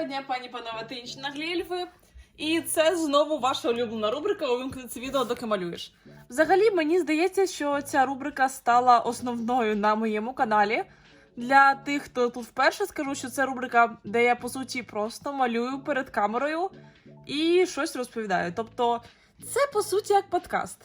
Доброго дня, пані панове та інші наглі. І це знову ваша улюблена рубрика Увімкни це відео, доки малюєш. Взагалі, мені здається, що ця рубрика стала основною на моєму каналі. Для тих, хто тут вперше скажу, що це рубрика, де я по суті просто малюю перед камерою і щось розповідаю. Тобто, це по суті як подкаст.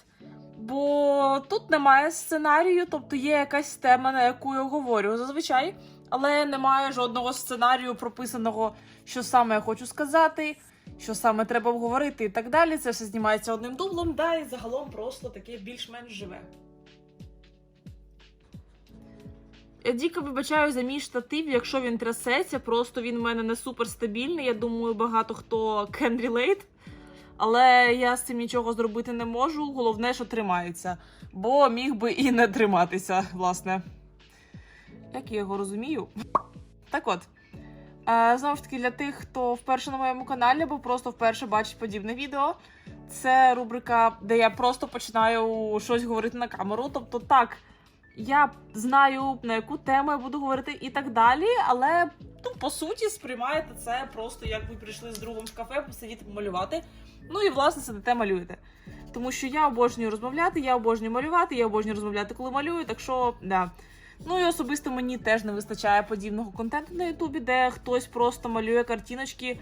Бо тут немає сценарію, тобто є якась тема, на яку я говорю зазвичай, але немає жодного сценарію прописаного, що саме я хочу сказати, що саме треба обговорити і так далі. Це все знімається одним дублем, да, і загалом просто таке більш-менш живе. Я дико вибачаю за мій штатив, якщо він трясеться, просто він в мене не супер стабільний. Я думаю, багато хто can relate. Але я з цим нічого зробити не можу. Головне, що тримається. Бо міг би і не триматися, власне. Як я його розумію? Так от. Е, знову ж таки, для тих, хто вперше на моєму каналі, або просто вперше бачить подібне відео. Це рубрика, де я просто починаю щось говорити на камеру. Тобто, так, я знаю, на яку тему я буду говорити і так далі, але ну, по суті сприймаєте це просто як ви прийшли з другом в кафе, посидіти, помалювати. Ну і власне сидите малюєте. Тому що я обожнюю розмовляти, я обожнюю малювати, я обожнюю розмовляти, коли малюю, так що да. Ну і особисто мені теж не вистачає подібного контенту на Ютубі, де хтось просто малює картиночки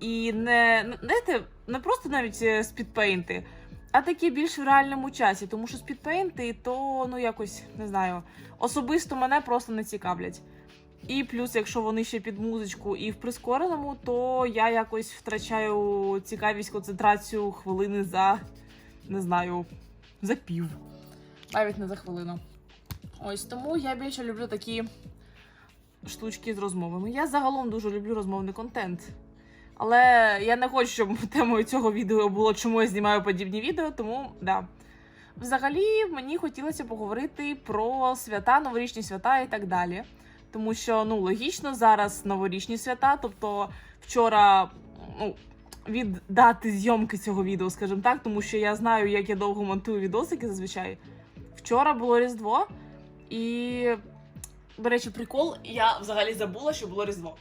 і не, знаєте, не просто навіть е, спідпейнти, а такі більш в реальному часі. Тому що спідпейнти, то ну якось не знаю, особисто мене просто не цікавлять. І плюс, якщо вони ще під музичку і в прискореному, то я якось втрачаю цікавість концентрацію хвилини за не знаю, за пів. Навіть не за хвилину. Ось тому я більше люблю такі штучки з розмовами. Я загалом дуже люблю розмовний контент. Але я не хочу, щоб темою цього відео було, чому я знімаю подібні відео, тому да. Взагалі, мені хотілося поговорити про свята, новорічні свята і так далі. Тому що ну логічно зараз новорічні свята. Тобто вчора ну, від дати зйомки цього відео, скажімо так, тому що я знаю, як я довго монтую відосики зазвичай. Вчора було Різдво, і, до речі, прикол, я взагалі забула, що було Різдво.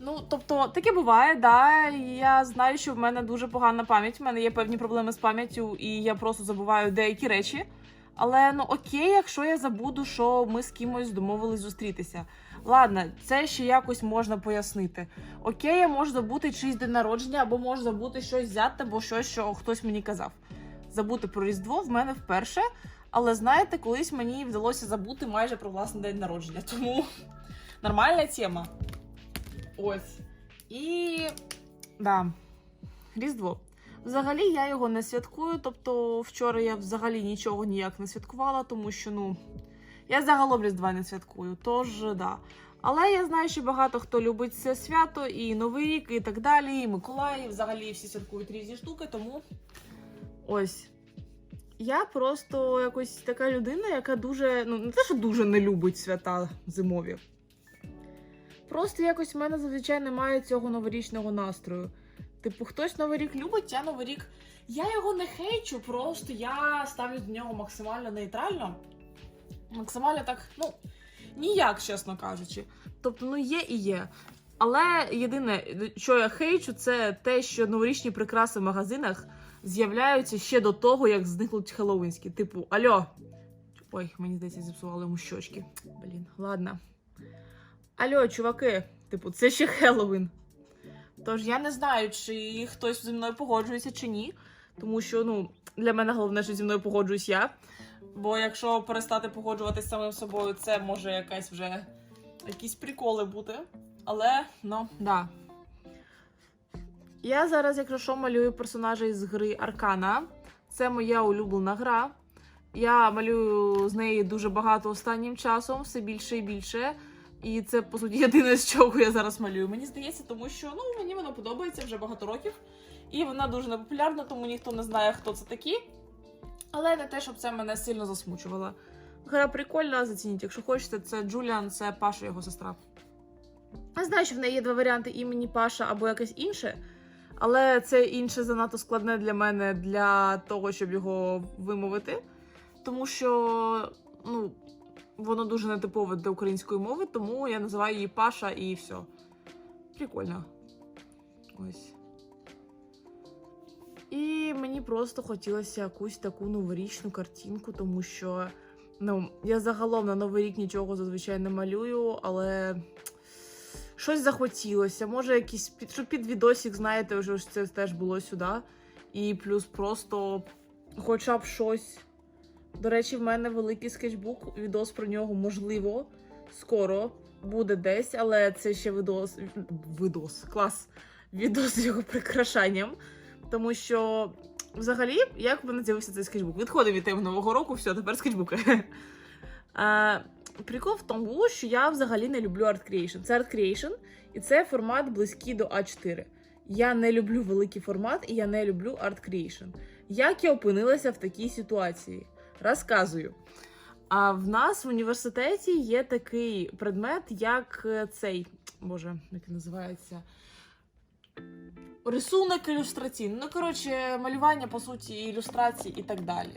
Ну, тобто, таке буває, да. Я знаю, що в мене дуже погана пам'ять. В мене є певні проблеми з пам'яттю, і я просто забуваю деякі речі. Але ну окей, якщо я забуду, що ми з кимось домовились зустрітися. Ладно, це ще якось можна пояснити. Окей, я можу забути чийсь день народження, або можу забути щось взяти, або щось, що хтось мені казав. Забути про Різдво в мене вперше. Але знаєте, колись мені вдалося забути майже про власний день народження. Тому нормальна тема. Ось. І да, Різдво. Взагалі я його не святкую. Тобто вчора я взагалі нічого ніяк не святкувала, тому що ну я загалом Різдва не святкую. Тож да. Але я знаю, що багато хто любить це свято, і Новий рік, і так далі, і Миколай, і взагалі всі святкують різні штуки, тому ось. Я просто якось така людина, яка дуже, ну не те, що дуже не любить свята зимові. Просто якось в мене зазвичай немає цього новорічного настрою. Типу, хтось Новий рік любить, я Новий рік. Я його не хейчу, просто я ставлю до нього максимально нейтрально. Максимально так, ну, ніяк, чесно кажучи. Тобто, ну є і є. Але єдине, що я хейчу, це те, що новорічні прикраси в магазинах з'являються ще до того, як зникнуть хеллоуінські. Типу, альо. Ой, мені здається, зіпсували йому щочки. Блін, ладно. Алло, чуваки, типу, це ще Хеллоуін. Тож я не знаю, чи хтось зі мною погоджується чи ні. Тому що ну, для мене головне, що зі мною погоджуюсь я. Бо якщо перестати погоджуватися самим собою, це може якась вже якісь приколи бути. Але, ну, да. Я зараз, якщо що, малюю персонажа із гри Аркана. Це моя улюблена гра. Я малюю з неї дуже багато останнім часом, все більше і більше. І це, по суті, єдине, з чого я зараз малюю. Мені здається, тому що ну, мені вона подобається вже багато років. І вона дуже непопулярна, тому ніхто не знає, хто це такі. Але не те, щоб це мене сильно засмучувало. Гра прикольна, зацініть, якщо хочете, це Джуліан, це Паша, його сестра. Я знаю, що в неї є два варіанти імені Паша або якесь інше. Але це інше занадто складне для мене для того, щоб його вимовити. Тому що, ну, воно дуже нетипове для української мови, тому я називаю її Паша і все. прикольно. Ось. І мені просто хотілося якусь таку новорічну картинку, тому що ну, я загалом на Новий рік нічого зазвичай не малюю, але щось захотілося. Може, якийсь під, щоб під відосик, знаєте, вже ж це теж було сюди. І плюс просто хоча б щось. До речі, в мене великий скетчбук, відос про нього можливо скоро буде десь, але це ще видос. Видос, клас. Відос з його прикрашанням. Тому що, взагалі, як в мене з'явився цей скетчбук? Відходив від теми нового року, все, тепер скетчбуки. Прикол в тому, що я взагалі не люблю Art Creation. Це Art Creation, і це формат близький до А4. Я не люблю великий формат і я не люблю Art Creation. Як я опинилася в такій ситуації? Розказую. А в нас в університеті є такий предмет, як е, цей, боже, як називається? Рисунок ілюстраційний. Ну, коротше, малювання, по суті, ілюстрації і так далі.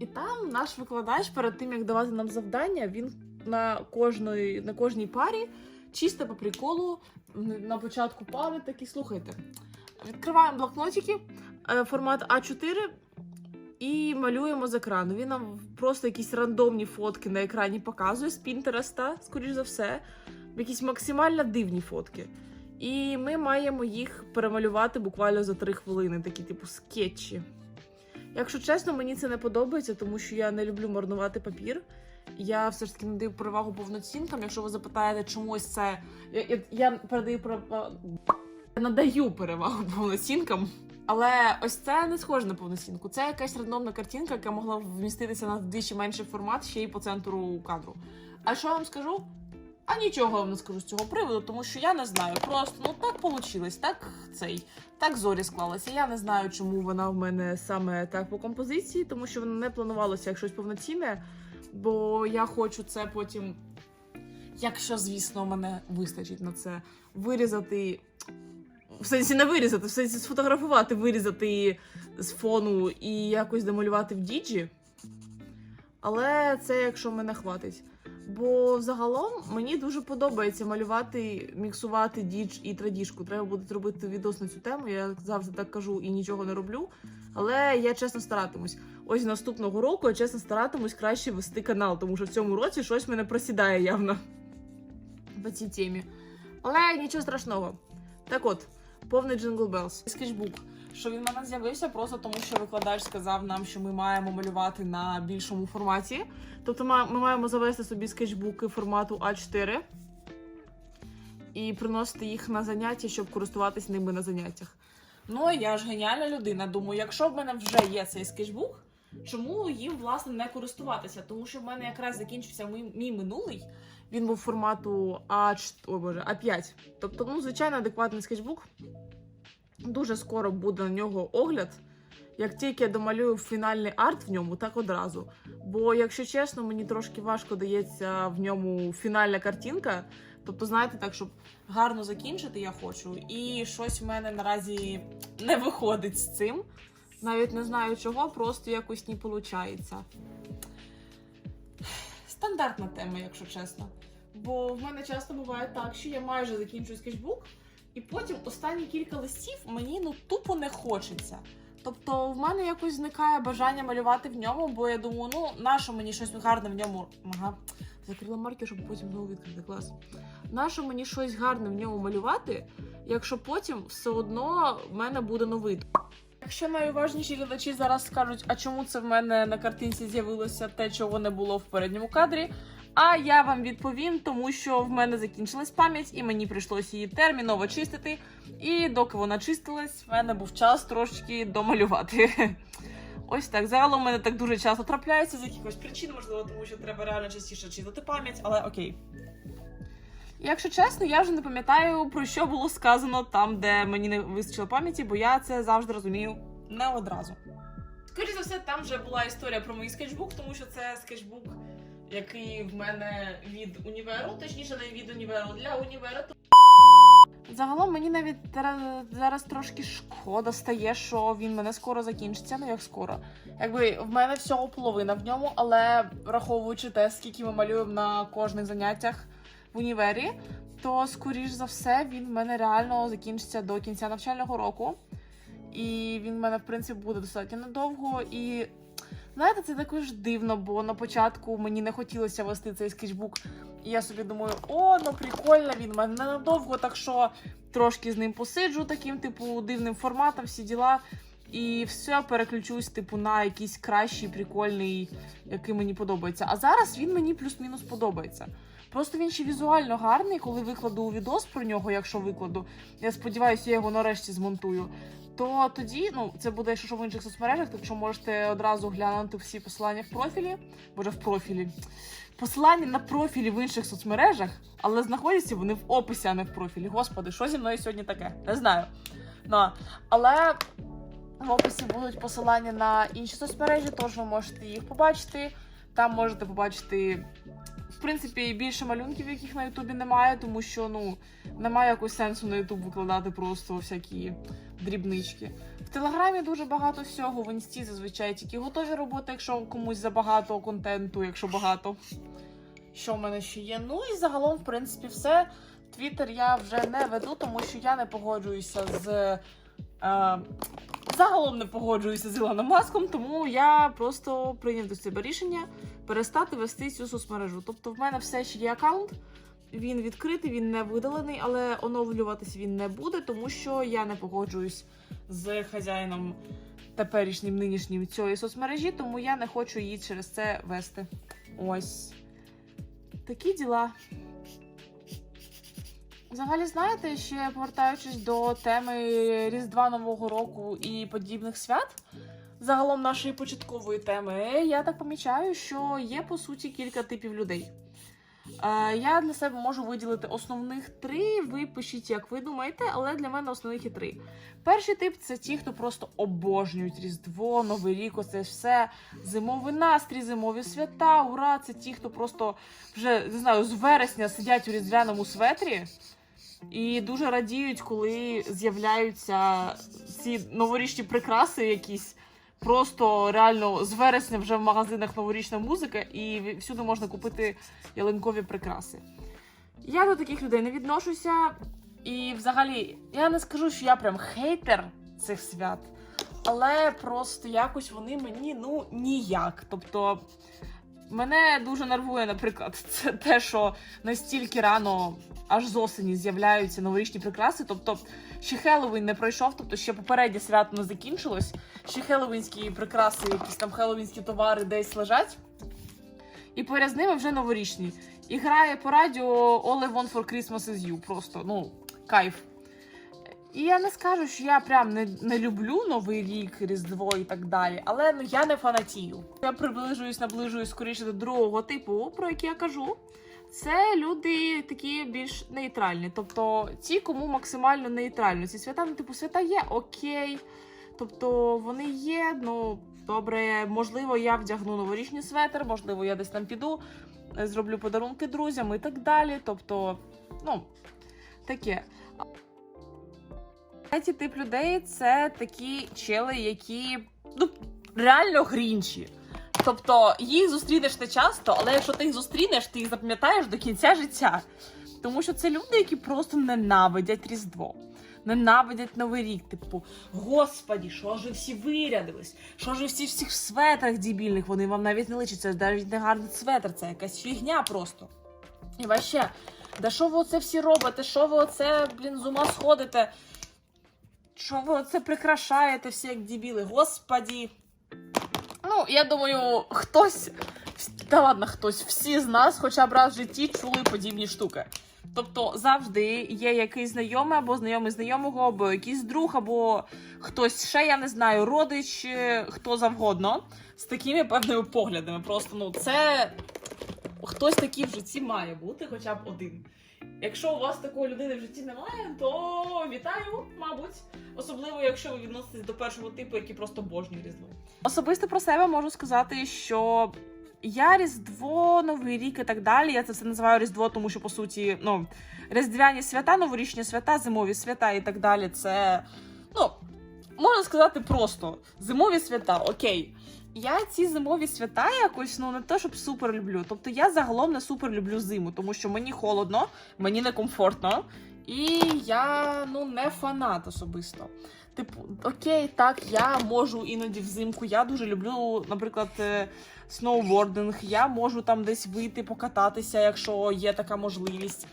І там наш викладач, перед тим як давати нам завдання, він на кожної, на кожній парі, чисто по приколу, на початку пари такий, слухайте. Відкриваємо блокнотики, е, формат А4 і малюємо з екрану. Він нам просто якісь рандомні фотки на екрані показує з Пінтереста, скоріш за все, якісь максимально дивні фотки. І ми маємо їх перемалювати буквально за три хвилини, такі типу скетчі. Якщо чесно, мені це не подобається, тому що я не люблю марнувати папір. Я все ж таки надаю перевагу повноцінкам. Якщо ви запитаєте, чомусь це. Я, я, я передаю перевагу. надаю перевагу повноцінкам. Але ось це не схоже на повноцінку. Це якась рандомна картинка, яка могла вміститися на вдвічі менший формат ще й по центру кадру. А що вам скажу? А нічого я вам не скажу з цього приводу, тому що я не знаю. Просто ну так вийшло, так цей, так зорі склалися. Я не знаю, чому вона в мене саме так по композиції, тому що вона не планувалася як щось повноцінне, бо я хочу це потім, якщо, звісно, мене вистачить на це, вирізати. В сенсі не вирізати, в сенсі сфотографувати, вирізати з фону і якось демалювати в діджі. Але це якщо мене хватить. Бо взагалом мені дуже подобається малювати, міксувати дідж і традіжку. Треба буде робити відос на цю тему. Я завжди так кажу і нічого не роблю. Але я чесно старатимусь. Ось наступного року я чесно старатимусь краще вести канал, тому що в цьому році щось мене просідає явно по цій темі. Але нічого страшного. Так от, повний Jingle Bells. Скетчбук. Що він в мене з'явився просто тому, що викладач сказав нам, що ми маємо малювати на більшому форматі. Тобто ми маємо завести собі скетчбуки формату А4 і приносити їх на заняття, щоб користуватись ними на заняттях. Ну, я ж геніальна людина. Думаю, якщо в мене вже є цей скетчбук, чому їм власне не користуватися? Тому що в мене якраз закінчився мій, мій минулий. Він був формату А4, ой, боже, А5. Тобто, ну, звичайно, адекватний скетчбук. Дуже скоро буде на нього огляд. Як тільки я домалюю фінальний арт в ньому, так одразу. Бо, якщо чесно, мені трошки важко дається в ньому фінальна картинка. Тобто, знаєте, так, щоб гарно закінчити, я хочу. І щось в мене наразі не виходить з цим. Навіть не знаю чого, просто якось не виходить. Стандартна тема, якщо чесно. Бо в мене часто буває так, що я майже закінчую скетчбук, і потім останні кілька листів мені ну тупо не хочеться. Тобто в мене якось зникає бажання малювати в ньому, бо я думаю, ну нащо мені щось гарне в ньому. Ага, закрила маркер, щоб потім знову відкрити клас. Нащо мені щось гарне в ньому малювати, якщо потім все одно в мене буде новий. Якщо найуважніші глядачі зараз скажуть, а чому це в мене на картинці з'явилося те, чого не було в передньому кадрі. А я вам відповім, тому що в мене закінчилась пам'ять, і мені прийшлося її терміново чистити. І доки вона чистилась, в мене був час трошки домалювати. Ось так. Загалом в мене так дуже часто трапляється з якихось причин, можливо, тому що треба реально частіше читати пам'ять, але окей. Якщо чесно, я вже не пам'ятаю, про що було сказано там, де мені не вистачило пам'яті, бо я це завжди розумію не одразу. Скоріше за все, там вже була історія про мій скетчбук, тому що це скетчбук, який в мене від універу, точніше, не від універу для універу. Загалом мені навіть зараз трошки шкода стає, що він мене скоро закінчиться. Ну як скоро. Якби в мене всього половина в ньому, але враховуючи те, скільки ми малюємо на кожних заняттях в універі, то скоріш за все він в мене реально закінчиться до кінця навчального року. І він в мене, в принципі, буде достатньо надовго. І знаєте, це також дивно, бо на початку мені не хотілося вести цей скетчбук. І я собі думаю, о, ну прикольно, він в мене ненадовго, так що трошки з ним посиджу таким, типу, дивним форматом, всі діла. І все, переключусь, типу, на якийсь кращий, прикольний, який мені подобається. А зараз він мені плюс-мінус подобається. Просто він ще візуально гарний, коли викладу відос про нього, якщо викладу. Я сподіваюся, я його нарешті змонтую. То тоді, ну, це буде що в інших соцмережах, так що можете одразу глянути всі посилання в профілі. Боже, в профілі. Посилання на профілі в інших соцмережах, але знаходяться вони в описі, а не в профілі. Господи, що зі мною сьогодні таке? Не знаю. Ну, але в описі будуть посилання на інші соцмережі, тож ви можете їх побачити. Там можете побачити, в принципі, більше малюнків, яких на Ютубі немає, тому що ну немає якогось сенсу на Ютуб викладати просто всякі дрібнички. В Телеграмі дуже багато всього. В інсті зазвичай тільки готові роботи, якщо комусь забагато контенту, якщо багато. Що в мене ще є? Ну і загалом, в принципі, все. Твіттер я вже не веду, тому що я не погоджуюся з. Е, загалом не погоджуюся з Ілоном Маском, тому я просто прийняв до себе рішення перестати вести цю соцмережу. Тобто, в мене все ще є аккаунт, він відкритий, він не видалений, але оновлюватись він не буде, тому що я не погоджуюсь з хазяїном теперішнім нинішнім цієї соцмережі, тому я не хочу її через це вести. Ось такі діла. Взагалі, знаєте, ще повертаючись до теми Різдва Нового року і подібних свят, загалом нашої початкової теми, я так помічаю, що є по суті кілька типів людей. Е, Я для себе можу виділити основних три. Ви пишіть, як ви думаєте, але для мене основних є три. Перший тип це ті, хто просто обожнюють Різдво, Новий рік, оце все зимовий настрій, зимові свята. Ура! Це ті, хто просто вже не знаю, з вересня сидять у різдвяному светрі. І дуже радіють, коли з'являються ці новорічні прикраси якісь. Просто реально з вересня вже в магазинах новорічна музика, і всюди можна купити ялинкові прикраси. Я до таких людей не відношуся. І взагалі, я не скажу, що я прям хейтер цих свят, але просто якось вони мені ну ніяк. Тобто, мене дуже нервує, наприклад, це те, що настільки рано аж з осені з'являються новорічні прикраси. Тобто, ще Хеллоуін не пройшов, тобто ще попереднє свято не закінчилось. Ще хеллоуінські прикраси, якісь там хеллоуінські товари десь лежать. І поряд з ними вже новорічні. І грає по радіо All I Want for Christmas is You. Просто, ну, кайф. І я не скажу, що я прям не, не люблю Новий рік, Різдво і так далі, але ну, я не фанатію. Я приближуюсь, наближуюсь скоріше до другого типу, про який я кажу. Це люди такі більш нейтральні. Тобто ті, кому максимально нейтрально. Ці свята, ну, типу, свята є окей. Тобто вони є, ну добре, можливо, я вдягну новорічний светр, можливо, я десь там піду, е, зроблю подарунки друзям і так далі. Тобто, ну, таке. Третій тип людей це такі чели, які ну, реально грінші. Тобто їх зустрінеш не часто, але якщо ти їх зустрінеш, ти їх запам'ятаєш до кінця життя. Тому що це люди, які просто ненавидять Різдво. Ненавидять Новий рік, типу, господі, що ж ви всі вирядились? Що ж ви всі в цих светрах дебільних? Вони вам навіть не личать, це навіть не гарний светр, це якась фігня просто. І ваще, да що ви оце всі робите? Що ви оце, блін, з ума сходите? Що ви оце прикрашаєте всі як дебіли? Господі. Ну, я думаю, хтось, та ладно, хтось, всі з нас хоча б раз в житті чули подібні штуки. Тобто завжди є якийсь знайомий або знайомий знайомого, або якийсь друг, або хтось ще, я не знаю, родич, е, хто завгодно, з такими певними поглядами. Просто ну це хтось такий в житті має бути, хоча б один. Якщо у вас такої людини в житті немає, то вітаю, мабуть. Особливо, якщо ви відноситесь до першого типу, який просто божнює різдво. Особисто про себе можу сказати, що я Різдво, Новий рік і так далі. Я це все називаю Різдво, тому що по суті, ну, різдвяні свята, новорічні свята, зимові свята і так далі. Це ну можна сказати просто зимові свята, окей. Я ці зимові свята якось ну не те, щоб супер люблю. Тобто я загалом не супер люблю зиму, тому що мені холодно, мені некомфортно, і я ну не фанат особисто. Типу, окей, так, я можу іноді взимку. Я дуже люблю, наприклад, е, сноубординг. Я можу там десь вийти покататися, якщо є така можливість.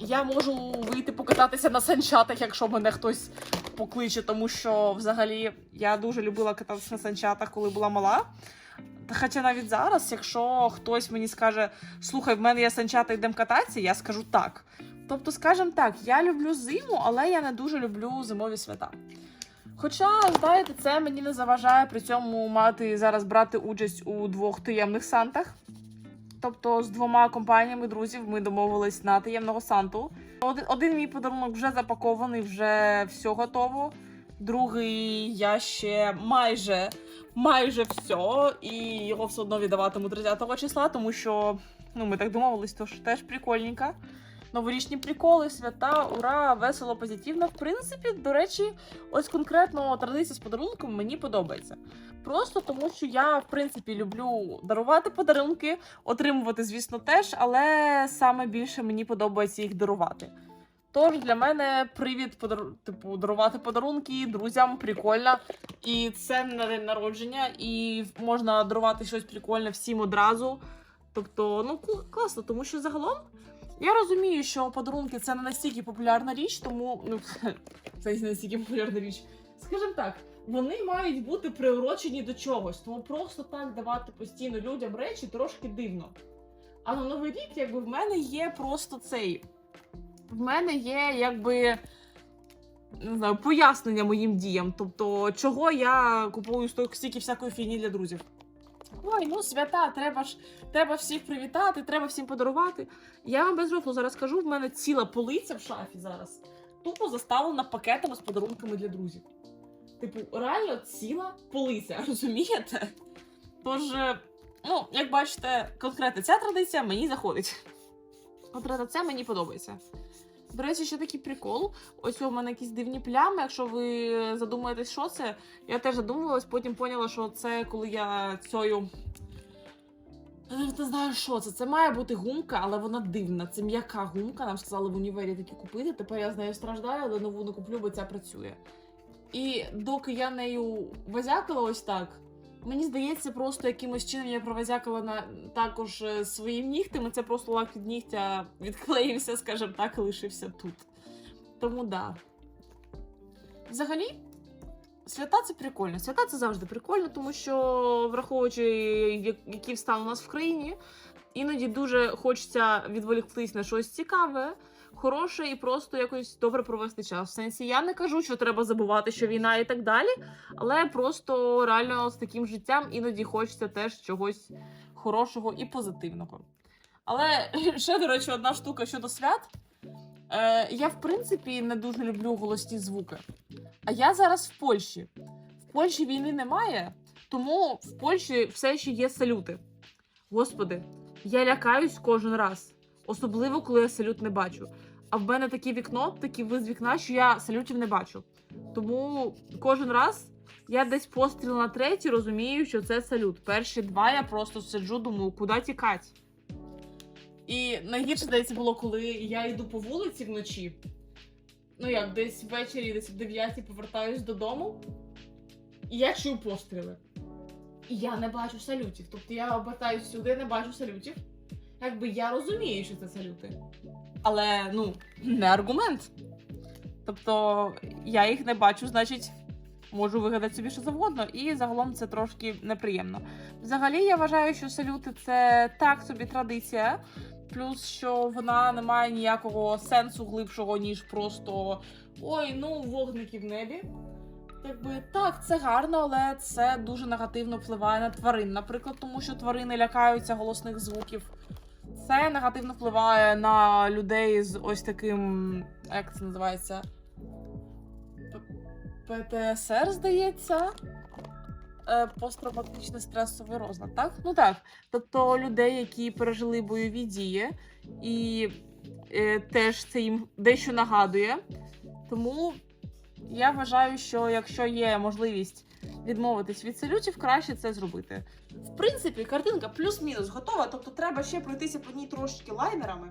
Я можу вийти покататися на санчатах, якщо мене хтось покличе, тому що взагалі я дуже любила кататися на санчатах, коли була мала. Хоча навіть зараз, якщо хтось мені скаже, слухай, в мене є санчата, йдемо кататися, я скажу так. Тобто, скажімо так, я люблю зиму, але я не дуже люблю зимові свята. Хоча, знаєте, це мені не заважає при цьому мати зараз брати участь у двох таємних сантах. Тобто з двома компаніями друзів ми домовились на таємного санту. Один, один мій подарунок вже запакований, вже все готово. Другий я ще майже, майже все, і його все одно віддаватиму 30 числа, тому що ну, ми так домовились, то ж теж прикольненько. Новорічні приколи, свята, ура, весело, позитивно. В принципі, до речі, ось конкретно традиція з подарунком мені подобається. Просто тому, що я, в принципі, люблю дарувати подарунки, отримувати, звісно, теж, але саме більше мені подобається їх дарувати. Тож для мене привід подар... типу, дарувати подарунки друзям прикольно. І це на день народження, і можна дарувати щось прикольне всім одразу. Тобто, ну кл- класно, тому що загалом я розумію, що подарунки це не настільки популярна річ, тому ну це не настільки популярна річ. Скажімо так, вони мають бути приурочені до чогось, тому просто так давати постійно людям речі трошки дивно. А на новий рік, якби в мене є просто цей. В мене є якби. Не знаю, пояснення моїм діям. Тобто, чого я купую стільки всякої фігні для друзів. Ой, ну свята, треба ж треба всіх привітати, треба всім подарувати. Я вам без рофлу зараз кажу, в мене ціла полиця в шафі зараз. Тупо заставлена пакетами з подарунками для друзів. Типу, реально ціла полиця, розумієте? Тож, е, ну, як бачите, конкретно ця традиція мені заходить. Конкретно це мені подобається. До речі, ще такий прикол. Ось у мене якісь дивні плями. Якщо ви задумаєтесь, що це, я теж задумувалась, потім поняла, що це коли я цією. Я навіть не знаю, що це. Це має бути гумка, але вона дивна. Це м'яка гумка. Нам сказали в універі такі купити. Тепер я з нею страждаю, але нову не куплю, бо ця працює. І доки я нею возякала ось так, мені здається, просто якимось чином я провозякала на також е, своїм нігтем, це просто лак від нігтя відклеївся, скажімо так, і лишився тут. Тому да. Взагалі, свята це прикольно. Свята це завжди прикольно, тому що, враховуючи, який стан у нас в країні, іноді дуже хочеться відволіктись на щось цікаве, хороше і просто якось добре провести час. В сенсі я не кажу, що треба забувати, що війна і так далі, але просто реально з таким життям іноді хочеться теж чогось хорошого і позитивного. Але ще, до речі, одна штука щодо свят. Е, я, в принципі, не дуже люблю голосні звуки. А я зараз в Польщі. В Польщі війни немає, тому в Польщі все ще є салюти. Господи, я лякаюсь кожен раз, особливо коли я салют не бачу. А в мене таке вікно, такий вид з вікна, що я салютів не бачу. Тому кожен раз я десь постріл на третій розумію, що це салют. Перші два я просто сиджу, думаю, куди тікати. І найгірше здається було, коли я йду по вулиці вночі. Ну як, десь ввечері, десь в 9 повертаюсь додому, і я чую постріли. І я не бачу салютів. Тобто я обертаюсь сюди, не бачу салютів. Якби я розумію, що це салюти. Але ну, не аргумент. Тобто я їх не бачу, значить, можу вигадати собі що завгодно, і загалом це трошки неприємно. Взагалі, я вважаю, що салюти це так собі традиція. Плюс, що вона не має ніякого сенсу глибшого, ніж просто ой, ну вогники в небі. Якби так, це гарно, але це дуже негативно впливає на тварин, наприклад, тому що тварини лякаються голосних звуків. Це негативно впливає на людей з ось таким, як це називається? ПТСР, здається. Е, Посттравматичний стресовий розлад, так? Ну так. Тобто людей, які пережили бойові дії, і е, теж це їм дещо нагадує. Тому Я вважаю, що якщо є можливість відмовитись від салютів, краще це зробити. В принципі, картинка плюс-мінус готова, тобто треба ще пройтися по ній трошки лайнерами.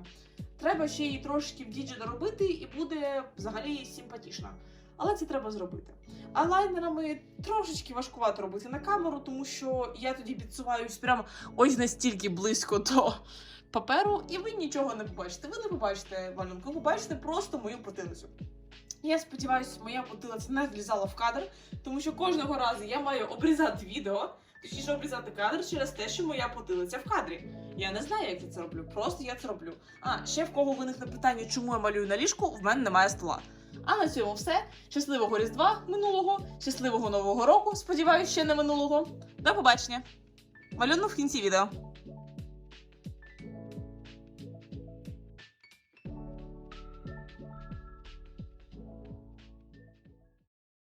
Треба ще її трошки в діджі доробити, і буде взагалі симпатічно. Але це треба зробити. А лайнерами трошечки важкувато робити на камеру, тому що я тоді підсуваюсь прямо ось настільки близько до паперу, і ви нічого не побачите. Ви не побачите малюнку, ви побачите просто мою потилицю. Я сподіваюся, моя потилиця не влізала в кадр, тому що кожного разу я маю обрізати відео, точніше обрізати кадр через те, що моя потилиця в кадрі. Я не знаю, як я це роблю, просто я це роблю. А ще в кого виникне питання, чому я малюю на ліжку, в мене немає стола. А на цьому все. Щасливого Різдва минулого, щасливого Нового року, сподіваюся, ще не минулого. До побачення. Малюну в кінці відео.